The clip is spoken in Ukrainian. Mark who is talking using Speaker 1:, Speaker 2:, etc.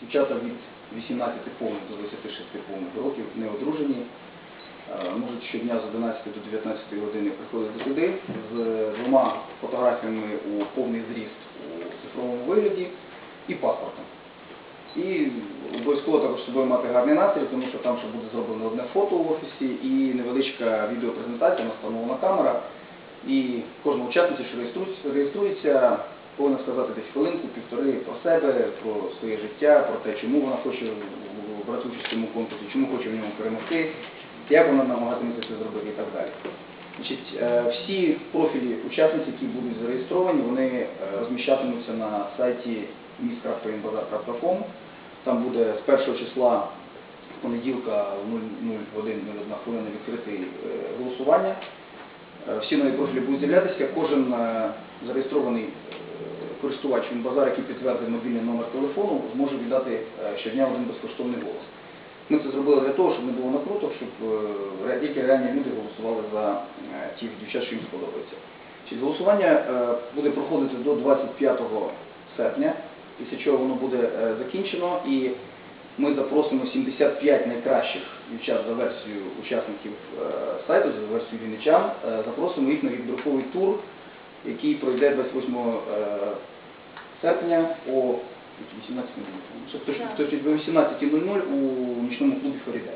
Speaker 1: Дівчата від 18 повних до 26 повних років не одружені. Е, Можуть щодня з 11 до 19 години приходити сюди з двома фотографіями у повний зріст у цифровому вигляді і паспортом. І обов'язково також з собою мати гарний настрій, тому що там ще буде зроблено одне фото в офісі і невеличка відеопрезентація, вона встановлена камера. І кожна учасниця, що реєструється, повинна сказати десь хвилинку, півтори про себе, про своє життя, про те, чому вона хоче брати участь в цьому конкурсі, чому хоче в ньому перемогти, як вона намагатиметься це зробити і так далі. Значить, е, всі профілі учасниць, які будуть зареєстровані, вони е, розміщатимуться на сайті miss.inbazar.com. Там буде з першого числа з понеділка в 001 хвилина відкрите е, голосування. Всі нові профілі будуть з'являтися. Кожен зареєстрований користувач Інбазар, який підтвердив мобільний номер телефону, зможе віддати е, щодня один безкоштовний голос. Ми це зробили для того, щоб не було накруток, щоб е, тільки реальні люди голосували за е, тих дівчат, що їм сподобається. Голосування буде проходити до 25 серпня, після чого воно буде закінчено і ми запросимо 75 найкращих дівчат за версією учасників сайту, за версією вінничан, запросимо їх на відбірковий тур, який пройде 28 е, серпня о 18.00. Тобто тобто о 18.00 у нічному клубі Форіде.